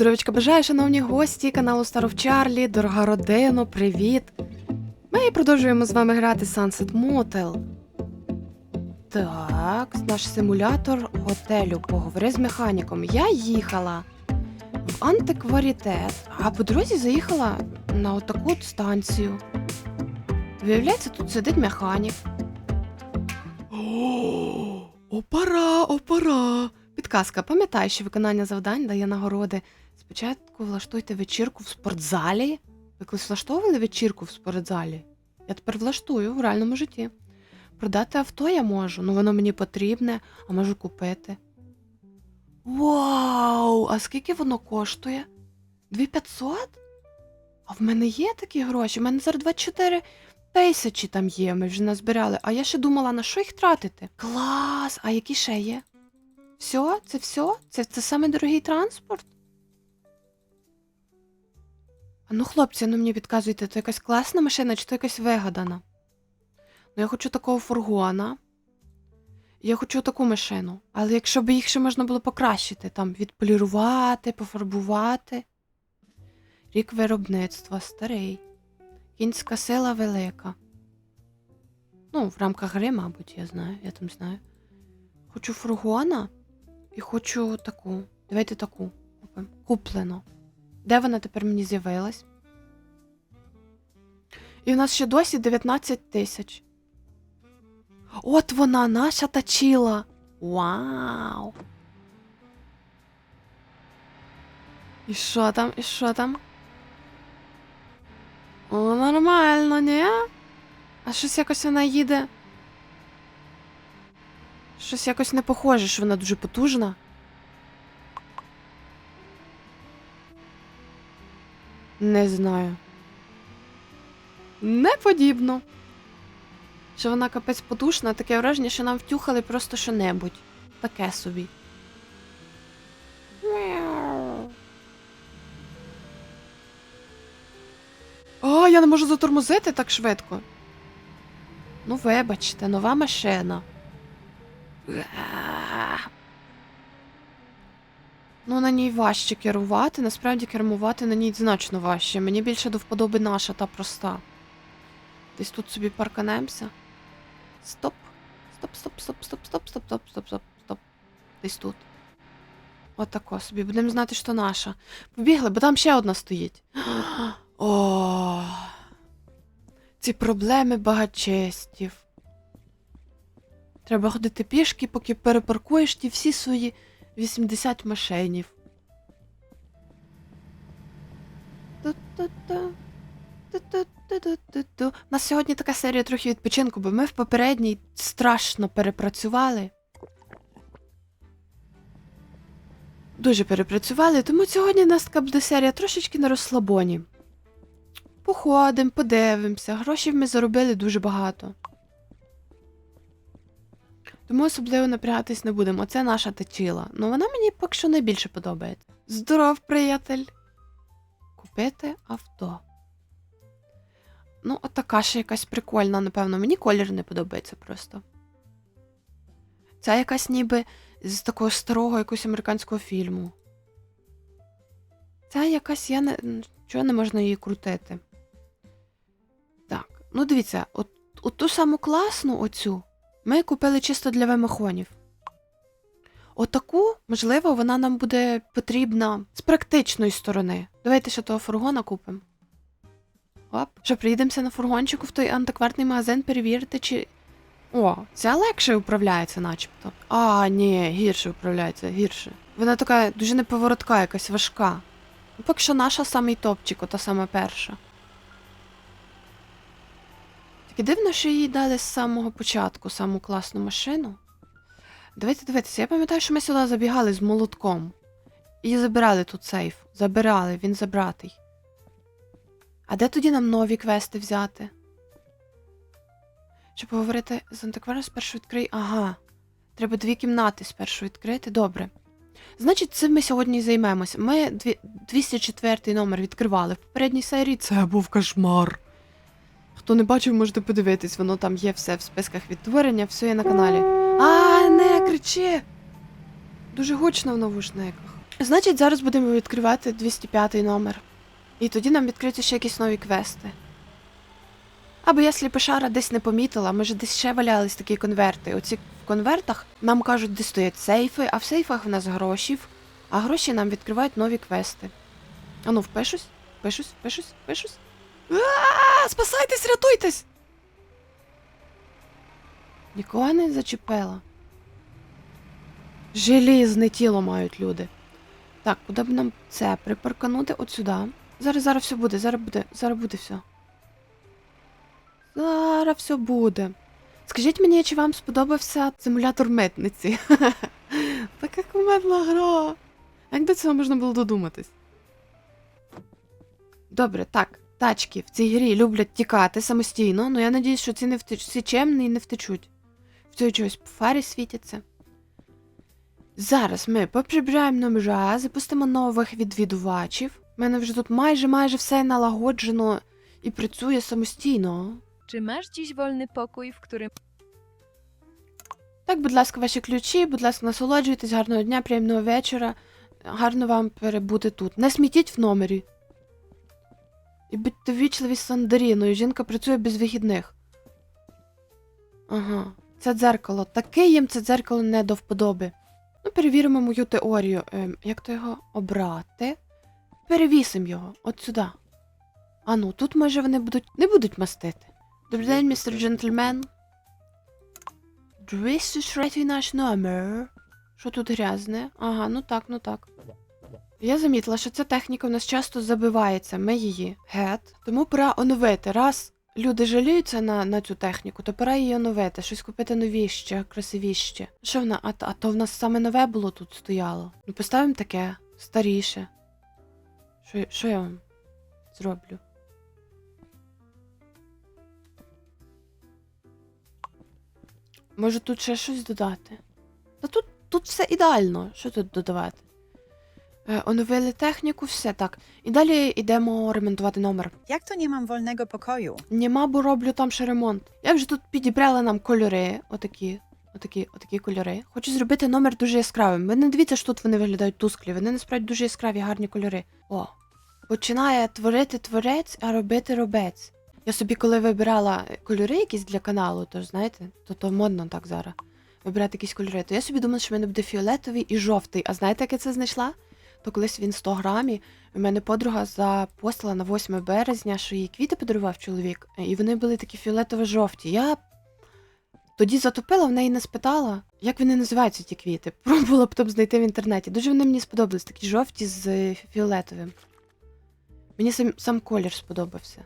Здоровечка бажаю, шановні гості каналу Старов Чарлі, дорога родино, привіт! Ми продовжуємо з вами грати Sunset Motel. Так, наш симулятор готелю. Поговори з механіком. Я їхала в антикварітет, а по дорозі заїхала на отаку от станцію. Виявляється, тут сидить механік. О, опара, опара. Підказка, пам'ятай, що виконання завдань дає нагороди. Спочатку влаштуйте вечірку в спортзалі. Ви колись влаштовували вечірку в спортзалі? Я тепер влаштую в реальному житті. Продати авто я можу, ну воно мені потрібне, а можу купити. Вау! А скільки воно коштує? 2500? А в мене є такі гроші? У мене зараз 24 тисячі там є, ми вже назбирали. А я ще думала, на що їх тратити? Клас! А які ще є? Все? Це все? Це, це саме дорогий транспорт? Ну, хлопці, ну мені підказуйте, то якась класна машина чи то якась вигадана? Ну, я хочу такого фургона. Я хочу таку машину. Але якщо б їх ще можна було покращити, там відполірувати, пофарбувати. Рік виробництва старий. Кінська сила велика. Ну, в рамках гри, мабуть, я знаю, я там знаю. Хочу фургона і хочу таку. Давайте таку. Куплено. Де вона тепер мені з'явилась? І в нас ще досі 19 тисяч. От вона, наша тачіла. Вау! І що там? І що там? О, нормально, ні? А щось якось вона їде. Щось якось не похоже, що вона дуже потужна. Не знаю. Не подібно. Що вона капець потужна, таке враження, що нам втюхали просто що-небудь. Таке собі. А, я не можу затормозити так швидко. Ну, вибачте, нова машина. Ну, на ній важче керувати. Насправді кермувати на ній значно важче. Мені більше до вподоби наша та проста. Десь тут собі парканемося. Стоп. Стоп, стоп, стоп, стоп, стоп, стоп, стоп, стоп, стоп, стоп. Десь тут. Отако собі. Будемо знати, що наша. Побігли, бо там ще одна стоїть. О. Ці проблеми багачестів. Треба ходити пішки, поки перепаркуєш ті всі свої 80 машинів. У нас сьогодні така серія трохи відпочинку, бо ми в попередній страшно перепрацювали. Дуже перепрацювали, тому сьогодні нас така буде серія трошечки на розслабоні. Походимо, подивимося. Грошей ми заробили дуже багато. Тому особливо напрягатись не будемо. Це наша течіла. Ну вона мені поки що найбільше подобається. Здоров, приятель. Купити авто. Ну, от така ще якась прикольна, напевно. Мені колір не подобається просто. Ця якась ніби з такого старого якогось американського фільму. Ця якась я не. Чого не можна її крутити? Так, ну дивіться, от, от ту саму класну оцю ми купили чисто для вимахонів. Отаку, можливо, вона нам буде потрібна з практичної сторони. Давайте ще того фургона купимо. Оп, що приїдемося на фургончику в той антикварний магазин перевірити, чи. О, ця легше управляється, начебто. А, ні, гірше управляється, гірше. Вона така дуже неповоротка, якась важка. Поки що наша самий топчик, ота сама перша. Тільки дивно, що їй дали з самого початку саму класну машину. Давайте дивитися, я пам'ятаю, що ми сюди забігали з молотком. І забирали тут сейф. Забирали, він забратий. А де тоді нам нові квести взяти? Щоб поговорити з антикваром спершу відкрий. Ага. Треба дві кімнати спершу відкрити. Добре. Значить, цим ми сьогодні і займемося. Ми 204 номер відкривали в попередній серії. Це був кошмар. Хто не бачив, можете подивитись, воно там є все в списках відтворення, все є на каналі. А, не кричи! Дуже гучно в навушниках. Значить, зараз будемо відкривати 205 номер. І тоді нам відкриються ще якісь нові квести. Або я сліпошара десь не помітила, може десь ще валялись такі конверти. Оці в конвертах нам кажуть, де стоять сейфи, а в сейфах в нас гроші, а гроші нам відкривають нові квести. Ану, впишусь, впишусь, впишусь, впишусь. А, Спасайтесь, рятуйтесь! Нікого не зачепила. Желізне тіло мають люди. Так, куди б нам це припарканути? От сюди. Зараз, зараз все буде, зараз буде, зараз буде все. Зараз все буде. Скажіть мені, чи вам сподобався симулятор митниці? Така кумедна гра. Як до цього можна було додуматись? Добре, так. Тачки в цій грі люблять тікати самостійно, але я надіюсь, що ці не втеч... ці чемні не втечуть. В цьому чогось фарі світяться. Зараз ми поприбираємо номера, запустимо нових відвідувачів. У мене вже тут майже майже все налагоджено і працює самостійно. Czy masz dziś wolny pokój, w którym Так, будь ласка, ваші ключі, будь ласка, насолоджуйтесь, гарного дня, приємного вечора. Гарно вам перебути тут. Не смітіть в номері. І будьте вічливі з Сандаріною. Жінка працює без вихідних. Ага, це дзеркало. Таке їм це дзеркало не до вподоби. Ну, перевіримо мою теорію. Ем, як то його обрати? Перевісимо його от сюди. А ну, тут може вони будуть. не будуть мастити. Добрий день, містер джентльмен. 203 наш номер. Що тут грязне? Ага, ну так, ну так. Я замітила, що ця техніка у нас часто забивається, ми її гет. Тому пора оновити. Раз люди жаліються на, на цю техніку, то пора її оновити, щось купити новіще, красивіще. Що вона? А, а то в нас саме нове було тут стояло. Ну поставимо таке, старіше. Що, що я вам зроблю? Може тут ще щось додати? Та тут, тут все ідеально. Що тут додавати? Е, оновили техніку, все так. І далі йдемо ремонтувати номер. Jak to nie mam wolnego pokoju? Нема, бо роблю там ще ремонт. Я вже тут підібрала нам кольори. Отакі. Отакі, отакі кольори. Хочу зробити номер дуже яскравим. Ви не дивіться, що тут вони виглядають тусклі. Вони насправді дуже яскраві, гарні кольори. О. Починає творити творець, а робити робець. Я собі, коли вибирала кольори якісь для каналу, то знаєте, то то модно так зараз. Вибирати якісь кольори, то я собі думала, що в мене буде фіолетовий і жовтий. А знаєте, як я це знайшла? То колись в інстаграмі у мене подруга запостила на 8 березня, що їй квіти подарував чоловік, і вони були такі фіолетово-жовті. Я тоді затопила, в неї не спитала, як вони називаються ті квіти. Пробувала б там знайти в інтернеті. Дуже вони мені сподобались, такі жовті з фіолетовим. Мені сам, сам колір сподобався.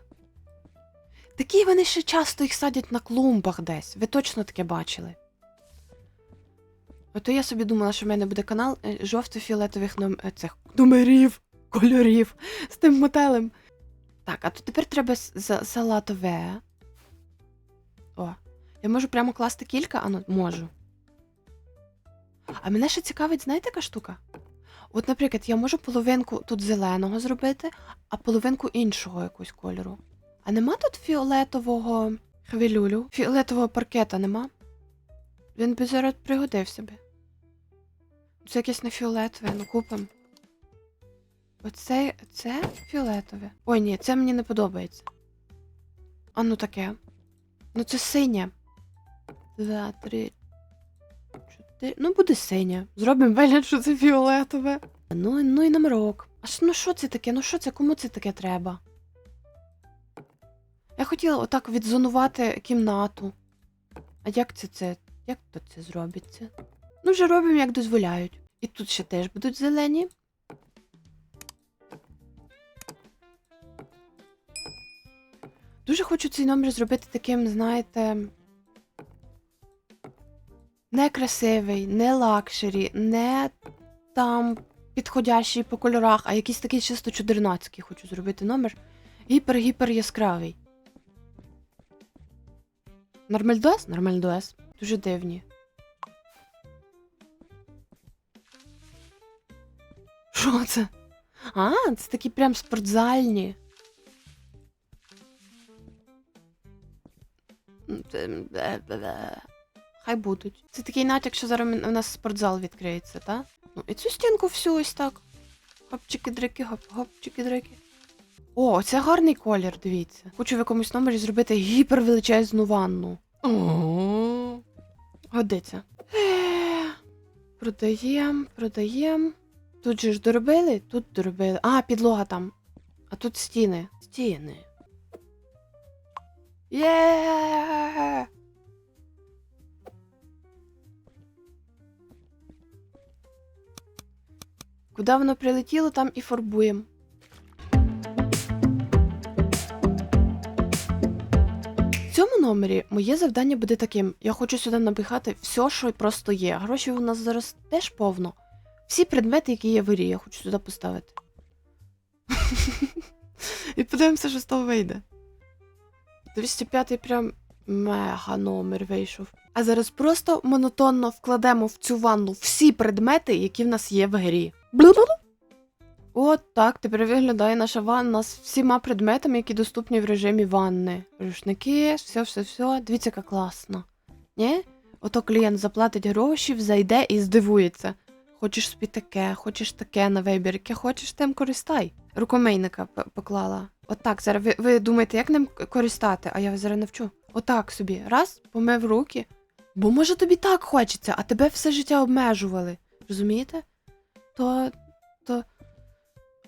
Такі вони ще часто їх садять на клумбах десь. Ви точно таке бачили. Ото я собі думала, що в мене буде канал е, жовто-фіолетових ном... е, цих номерів, кольорів з тим мотелем. Так, а то тепер треба салатове. О, я можу прямо класти кілька, а ну можу. А мене ще цікавить, знаєте, яка штука? От, наприклад, я можу половинку тут зеленого зробити, а половинку іншого якогось кольору. А нема тут фіолетового хвилюлю? Фіолетового паркета нема? Він би зараз пригодився би. Це якесь не фіолетове, ну купим. Оце це фіолетове. Ой, ні, це мені не подобається. А ну таке. Ну це синє. Два, три. Чотири. Ну, буде синє. Зробимо вигляд, що це фіолетове. Ну, ну і номерок. А ну що це таке? Ну що це? Кому це таке треба? Я хотіла отак відзонувати кімнату. А як це це? Як то це зробиться? Ну, вже робимо, як дозволяють. І тут ще теж будуть зелені. Дуже хочу цей номер зробити таким, знаєте. Не красивий, не лакшері, не там підходящий по кольорах, а якийсь такий чисто чудернацький хочу зробити номер. Гіпер-гіпер яскравий. Нормальдос? Нормальдос. Дуже дивні. Що це? А, це такі прям спортзальні. Хай будуть. Це такий натяк, що зараз у нас спортзал відкриється, так? Ну, і цю стінку всю ось так. Хопчики-дрики, хоп, хопчики-дрики. О, це гарний колір, дивіться. Хочу в якомусь номері зробити гіпервеличезну ванну. О, Годиться. Ех, Продаєм, продаєм. Тут же ж доробили? Тут доробили. А, підлога там. А тут стіни. Стіни. Є! Куди воно прилетіло, там і фарбуємо. В цьому номері моє завдання буде таким: я хочу сюди напихати все, що просто є. Грошей у нас зараз теж повно. Всі предмети, які є в грі, я хочу сюди поставити. І подивимося, що з того вийде. 205 прям мега номер вийшов. А зараз просто монотонно вкладемо в цю ванну всі предмети, які в нас є в грі. От так тепер виглядає наша ванна з всіма предметами, які доступні в режимі ванни. Рушники, все, все, все. Дивіться, яка класно. Ні? Ото клієнт заплатить гроші, зайде і здивується. Хочеш собі таке, хочеш таке на вибір, яке хочеш, тим користай. Рукомийника поклала. Отак, зараз ви, ви думаєте, як ним користати, а я вас зараз навчу. Отак собі. Раз, помив руки. Бо може тобі так хочеться, а тебе все життя обмежували. Розумієте? То. то.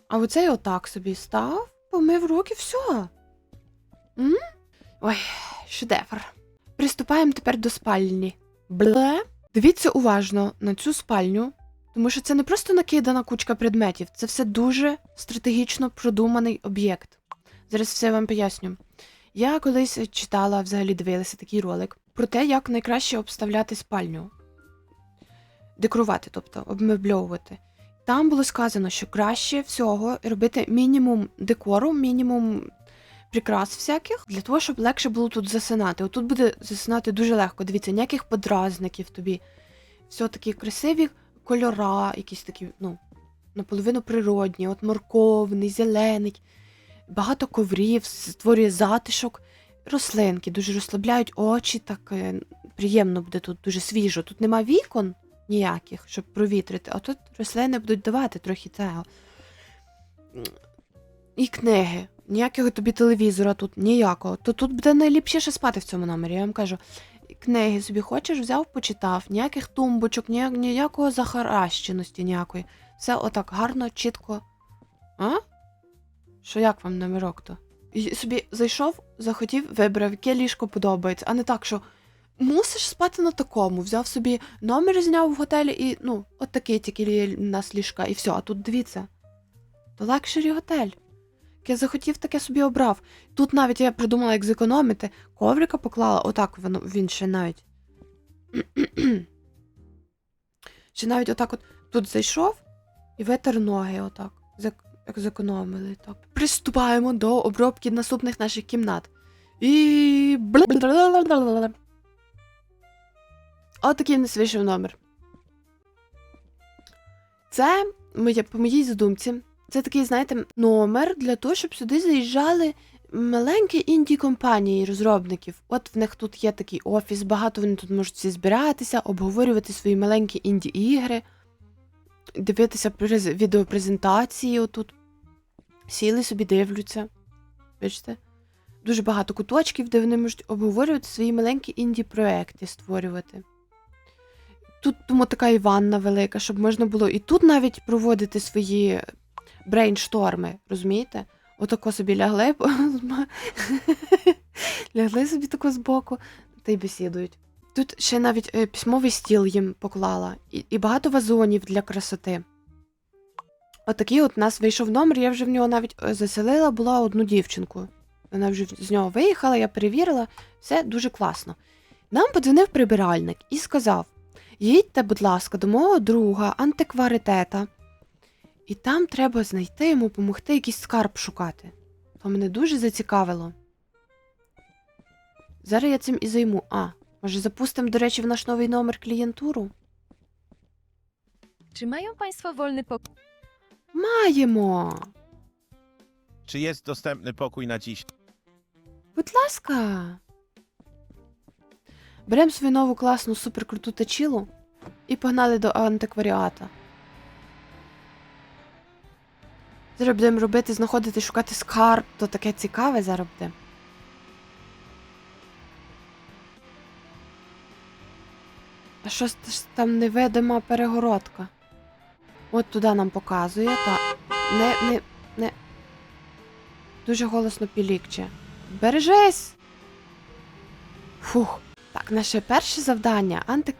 А оцей отак собі став, помив руки, все. М? Ой, шедевр. Приступаємо тепер до спальні. Бле. Дивіться уважно на цю спальню, тому що це не просто накидана кучка предметів, це все дуже стратегічно продуманий об'єкт. Зараз все вам поясню. Я колись читала, взагалі дивилася такий ролик про те, як найкраще обставляти спальню. Декорувати, тобто обмебльовувати. Там було сказано, що краще всього робити мінімум декору, мінімум прикрас всяких, для того, щоб легше було тут засинати. Отут буде засинати дуже легко. Дивіться, ніяких подразників тобі. Все такі красиві кольора, якісь такі, ну, наполовину природні, от морковний, зелений, багато коврів, створює затишок. Рослинки дуже розслабляють очі, так е, приємно буде тут, дуже свіжо. Тут нема вікон ніяких, щоб провітрити, а тут рослини будуть давати трохи цього. І книги. Ніякого тобі телевізора тут, ніякого. То тут буде найліпшіше спати в цьому номері, я вам кажу. Книги собі хочеш, взяв, почитав, ніяких тумбочок, ніяк, ніякого захаращеності ніякої. Все отак гарно, чітко. А? Що як вам номерок то? І собі зайшов, захотів, вибрав, яке ліжко подобається, а не так, що мусиш спати на такому. Взяв собі номер, зняв в готелі і, ну, от такий тільки у нас ліжка, і все. А тут дивіться. То лакшері готель. Яке захотів, таке собі обрав. Тут навіть я придумала, як зекономити. Коврика поклала, отак воно він ще навіть. ще навіть отак от тут зайшов і витер ноги, отак. Як зекономили. Так. Приступаємо до обробки наступних наших кімнат. І. Отакий нас вийшов номер. Це по моїй задумці. Це такий, знаєте, номер для того, щоб сюди заїжджали маленькі інді-компанії розробників. От в них тут є такий офіс, багато вони тут можуть всі збиратися, обговорювати свої маленькі інді-ігри, дивитися відеопрезентації отут. Сіли собі дивляться. Бачите? Дуже багато куточків, де вони можуть обговорювати свої маленькі інді-проекти створювати. Тут тому така і ванна велика, щоб можна було і тут навіть проводити свої брейншторми, розумієте? Отако собі лягли, лягли собі тако збоку, та й бесідують. Тут ще навіть е, письмовий стіл їм поклала, і, і багато вазонів для красоти. Отакий от у нас вийшов номер, я вже в нього навіть е, заселила була одну дівчинку. Вона вже з нього виїхала, я перевірила, все дуже класно. Нам подзвонив прибиральник і сказав: їдьте, будь ласка, до мого друга, антикваритета, і там треба знайти йому допомогти якийсь скарб шукати. То мене дуже зацікавило. Зараз я цим і займу. А, може запустимо, до речі, в наш новий номер клієнтуру? Czy mają Państwo wolny pokój? Маємо! Czy jest dostępny pokój na dziś? Будь ласка. Беремо свою нову класну суперкруту тачілу і погнали до антикваріата. Зараз будемо робити, знаходити, шукати скарб, то таке цікаве зараз буде. А що там невидима перегородка? От туди нам показує, та не, не, не. Дуже голосно пілікче. Бережись! Фух. Так, наше перше завдання. Антик.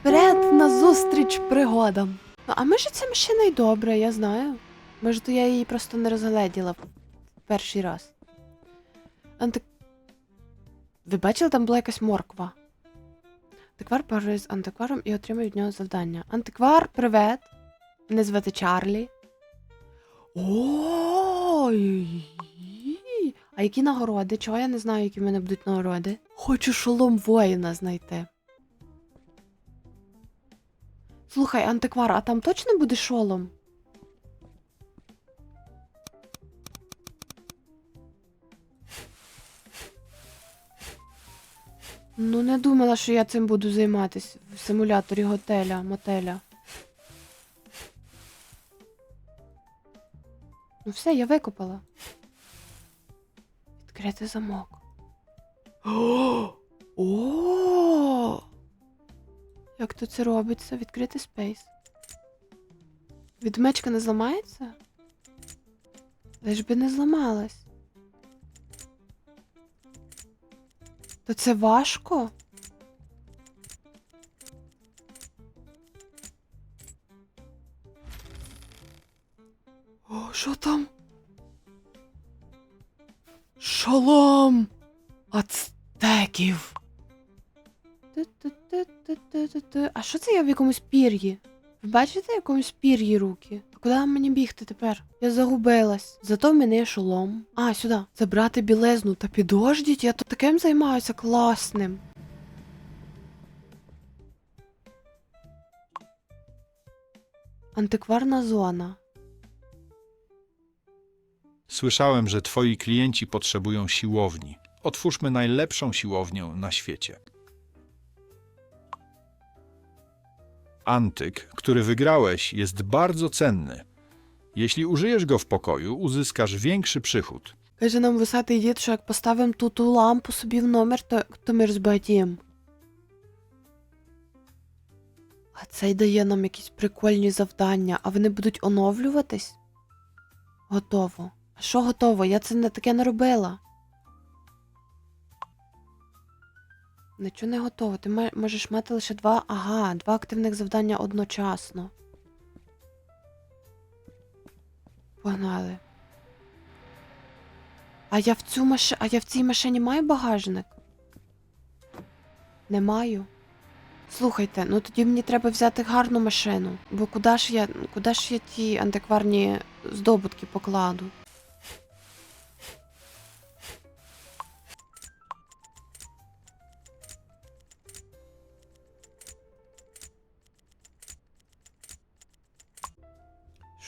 Вперед назустріч пригодам. Ну, а може ця машина й добра, я знаю. Може, то я її просто не розгледіла в перший раз. Антик. Ви бачили, там була якась морква. Антиквар поговорив з антикваром і отримав від нього завдання. Антиквар, привет! Мене звати Чарлі. Ой. А які нагороди? Чого я не знаю, які в мене будуть нагороди? Хочу шолом воїна знайти. Слухай, антиквар, а там точно буде шолом? Ну, не думала, що я цим буду займатися в симуляторі готеля, мотеля. Ну все, я викопала. Відкрити замок. О! Як то це робиться? Відкрити спейс. Відмечка не зламається? Лиш би не зламалась. То це важко? О, що там? Шолом ацтеків. Ту-ту-ту-ту-ту-ту. А що це я в якомусь пір'ї? Ви бачите в якомусь пір'ї руки? А куди мені бігти тепер? Я загубилась. Зато в мене є шолом. А, сюди. Забрати білизну. Та підождіть, я тут таким займаюся класним. Антикварна zona. Słyszałem, że twoi klienci potrzebują siłowni. Otwórzmy najlepszą siłownię na świecie. Antyk, który wygrałeś, jest bardzo cenny. Jeśli użyjesz go w pokoju, uzyskasz większy przychód. Каже нам висатий дід, що як поставимо ту ту лампу собі в номер, то, то ми розбагатіємо. А цей дає нам якісь прикольні завдання, а вони будуть оновлюватись? Готово. А що готово? Я це не таке не робила. Нічого не готово. Ти можеш мати лише два. Ага, два активних завдання одночасно. Погнали. А я в цю маш... А я в цій машині маю багажник? Не маю. Слухайте, ну тоді мені треба взяти гарну машину. Бо куди ж я. Куди ж я ті антикварні здобутки покладу?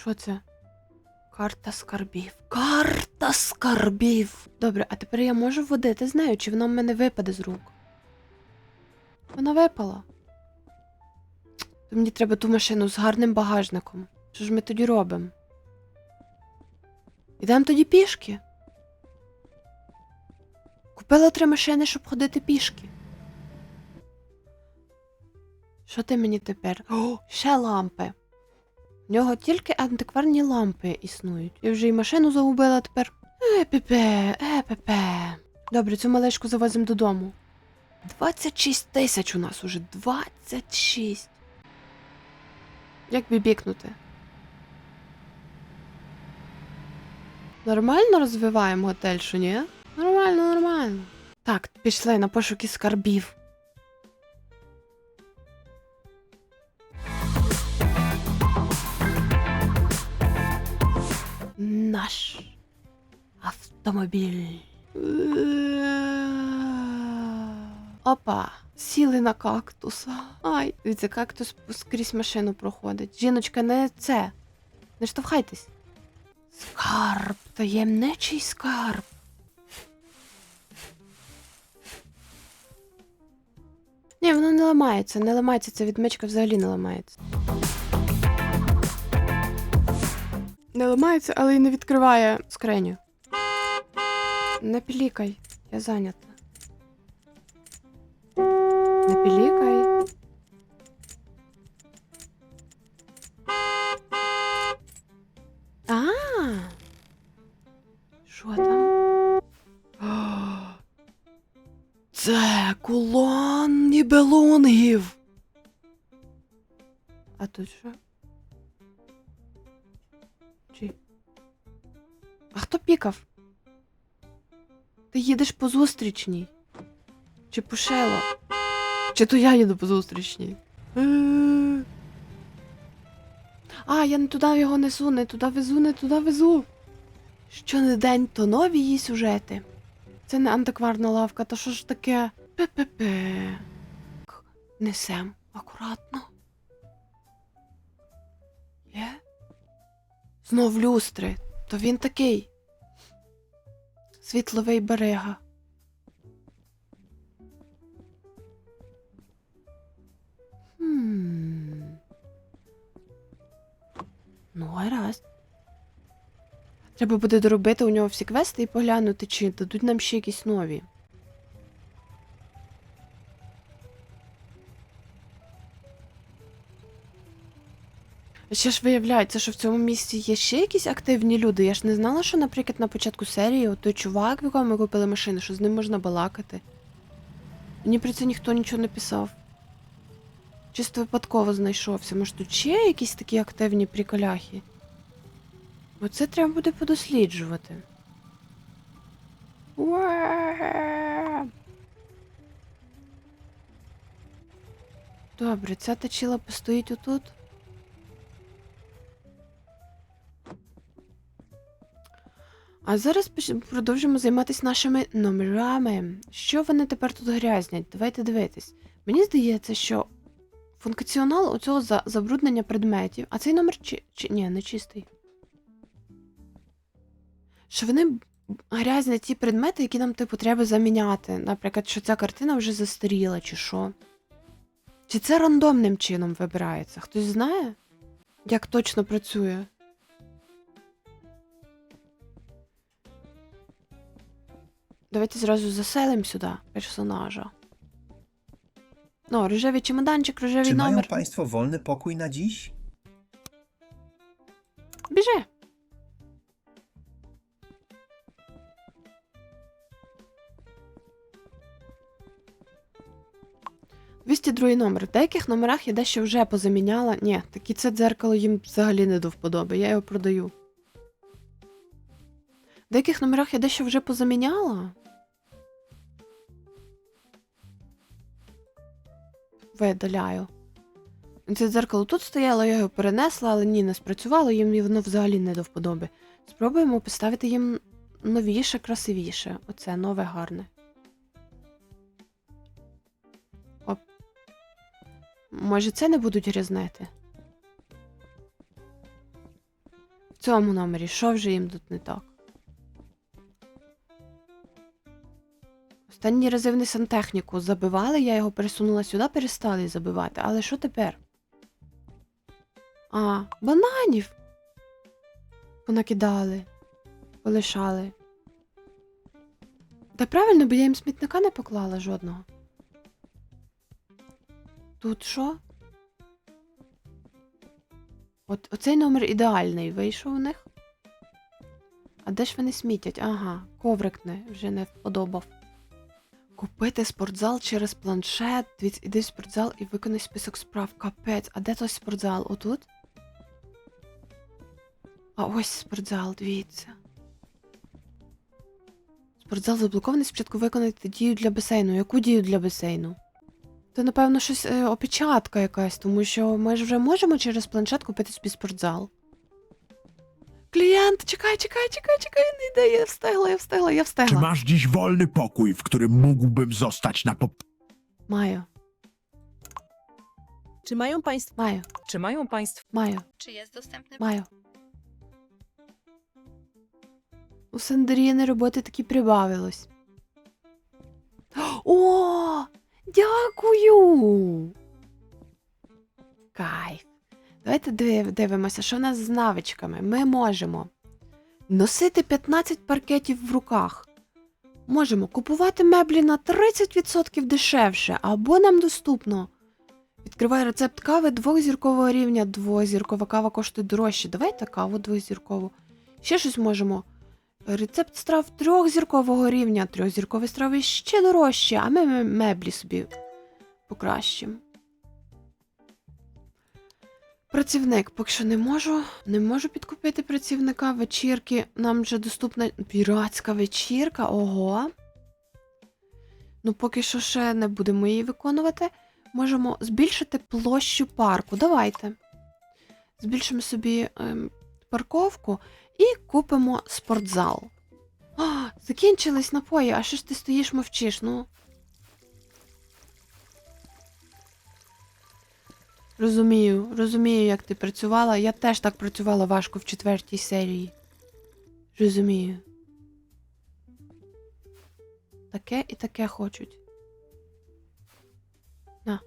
Що це? Карта скарбів. Карта скарбів. Добре, а тепер я можу водити з нею, чи вона в мене випаде з рук? Вона випала. То мені треба ту машину з гарним багажником. Що ж ми тоді робимо? Ідемо тоді пішки. Купила три машини, щоб ходити пішки. Що ти мені тепер? О, ще лампи. В нього тільки антикварні лампи існують. Я вже і машину загубила тепер. Епепе, епепе. Добре, цю малечку завозимо додому. 26 тисяч у нас уже. 26. Як бібікнути? Нормально розвиваємо готель, що ні? Нормально, нормально. Так, пішли на пошуки скарбів. Наш автомобіль. Опа, сіли на кактус. Ай, дивіться, кактус скрізь машину проходить. Жіночка, не це. Не штовхайтесь. Скарб, таємничий скарб. Ні, воно не ламається, не ламається, ця відмичка взагалі не ламається. Не ламається, але й не відкриває скриню. Не пілікай, я зайнята. Не пілікай. А. Що там? Це кулон нібелунгів. А тут що? А? Ти їдеш по зустрічній? Чи пошело? Чи то я їду по зустрічній? А, я не туди його несу, не туди везу, не туди везу. Щонедень то нові її сюжети. Це не антикварна лавка, та що ж таке? Пе-пе-пе. Несем акуратно. Є? Знов люстри. То він такий. Світловий берега. Ну, гаразд. Треба буде доробити у нього всі квести і поглянути, чи дадуть нам ще якісь нові. Ще ж виявляється, що в цьому місці є ще якісь активні люди. Я ж не знала, що, наприклад, на початку серії той чувак, в якому ми купили машину, що з ним можна балакати. Мені про це ніхто нічого не писав. Чисто випадково знайшовся. Може, тут ще якісь такі активні приколяхи? Оце треба буде подосліджувати. Добре, ця точила постоїть отут. А зараз продовжимо займатися нашими номерами. Що вони тепер тут грязнять? Давайте дивитись. Мені здається, що функціонал оцього за- забруднення предметів, а цей номер чи, чи ні, не чистий. Що вони грязнять ті предмети, які нам типу треба заміняти. Наприклад, що ця картина вже застаріла, чи що. Чи це рандомним чином вибирається? Хтось знає, як точно працює? Давайте зразу заселимо сюди персонажа. Ну, рожевий чемоданчик, рожевий Czy mają номер. Państwo wolny pokój na dziś? Біжи. Двісті другий номер. В деяких номерах я дещо вже позаміняла. Ні, такі це дзеркало їм взагалі не до вподоби, я його продаю. В деяких номерах я дещо вже позаміняла. Видаляю. Це дзеркало тут стояло, я його перенесла, але ні, не спрацювало, їм воно взагалі не до вподоби. Спробуємо поставити їм новіше, красивіше. Оце нове гарне. Оп. Може, це не будуть грязнити? В цьому номері, що вже їм тут не так? Останні рази вони сантехніку забивали, я його пересунула сюди, перестали забивати. Але що тепер? А, бананів. Понакидали, полишали. Та правильно, бо я їм смітника не поклала жодного. Тут що? От оцей номер ідеальний вийшов у них. А де ж вони смітять? Ага, коврик не вже не вподобав. Купити спортзал через планшет. Дивіться, іди в спортзал і виконай список справ. Капець. А де той спортзал? Отут? А ось спортзал, дивіться. Спортзал заблокований. Спочатку виконати дію для басейну. Яку дію для басейну? Це, напевно, щось е, опечатка якась, тому що ми ж вже можемо через планшет купити собі спортзал. Клієнт, чекай, чекай, чекай, чекай, не йде, я встигла, я встигла, я Czy встигла. masz dziś wolny pokój, w którym mógłbym zostać na pop... Маю, Czy mają państwo, маю, czy mają państwo маю. Czy jest dostępny Маю. У Сандеріни роботи таки прибавилось. О! Дякую! Кайф. Давайте дивимося, що в нас з навичками. Ми можемо носити 15 паркетів в руках. Можемо купувати меблі на 30% дешевше, або нам доступно. Відкривай рецепт кави двохзіркового рівня. Двозіркова кава коштує дорожче. Давайте каву двозіркову. Ще щось можемо. Рецепт страв трьохзіркового рівня. Трьохзіркові страви ще дорожче, а ми меблі собі покращимо. Працівник, поки що не можу. Не можу підкупити працівника. Вечірки. Нам вже доступна піратська вечірка. Ого. Ну, поки що ще не будемо її виконувати. Можемо збільшити площу парку. Давайте. Збільшимо собі ем, парковку і купимо спортзал. А, закінчились напої, а що ж ти стоїш мовчиш? Ну. Розумію, розумію, як ти працювала. Я теж так працювала важко в четвертій серії. Розумію. Таке і таке хочуть. На.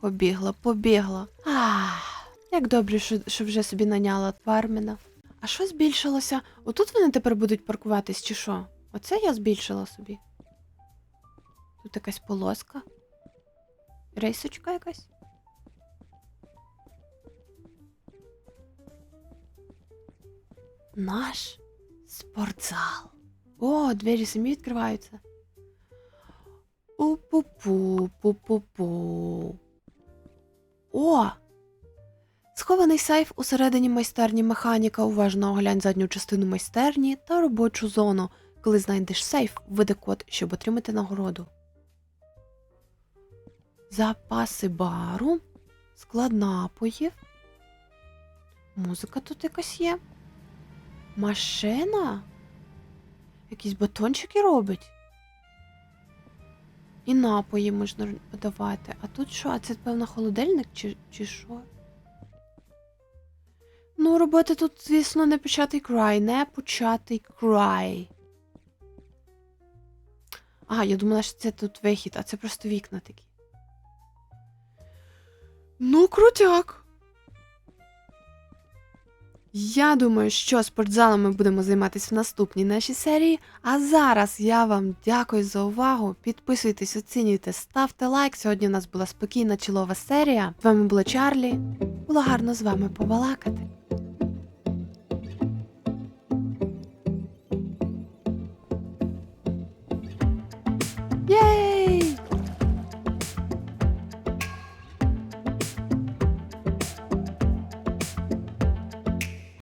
Побігла, побігла. Ах, як добре, що, що вже собі наняла тварміна. А що збільшилося? Отут вони тепер будуть паркуватись, чи що? Оце я збільшила собі. Тут якась полоска. Рейсочка якась. Наш спортзал. О, двері самі відкриваються. У-пу-пу, пу-пу-пу. О! Схований сейф усередині майстерні механіка. Уважно оглянь задню частину майстерні та робочу зону. Коли знайдеш сейф, введи код, щоб отримати нагороду. Запаси бару, склад напоїв. Музика тут якась є. Машина? Якісь батончики робить. І напої можна подавати. А тут що? А це, певно, холодильник чи, чи що? Ну, роботи тут, звісно, не початий край, не початий край. А, я думала, що це тут вихід, а це просто вікна такі. Ну, крутяк. Я думаю, що спортзалом ми будемо займатися в наступній нашій серії. А зараз я вам дякую за увагу. Підписуйтесь, оцінюйте, ставте лайк. Сьогодні у нас була спокійна чолова серія. З вами була Чарлі. Було гарно з вами побалакати.